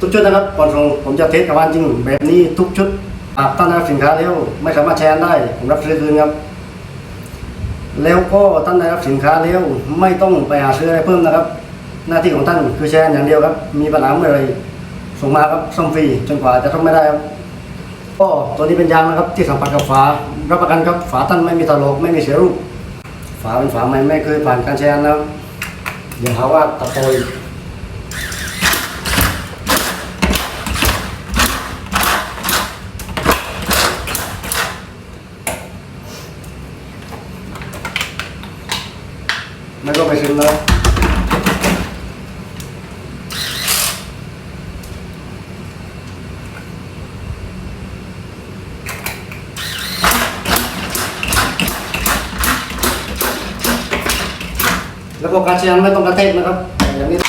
ทุกชุดนะครับก่อนส่งผมจะเทสกับวันจริง แบบนี้ทุกชุดหากท่านได้รับสินค้าแล้วไม่สามารถแชร์ได้ ผมรับซื้อคืนครับ แล้วก็ท่านได้รับสินค้าแล้วไม่ต้องไปหาซื้ออะไรเพิ่มนะครับ หน้าที่ของท่านคือแชร์อย่างเดียวครับ มีปัญหาเมื่อไรส่งมาครับซ่อมฟรีจนกว่าจะซ่อมไม่ได้ครับก็ตัวนี้เป็นยางนะครับที่สัมผัสกับฝารับประกันครับฝาท่านไม่มีถลกไม่มีเสียรูป ฝาเป็นฝาใหม่ไม่เคยผ่านการแชร์นะครับเดี๋ยวหาว่าตะโกย ไม่ก็ไปซื้อแล้วแล้วก็กระเทียมไม่ต้องกระเทศนะครับอย่างนี้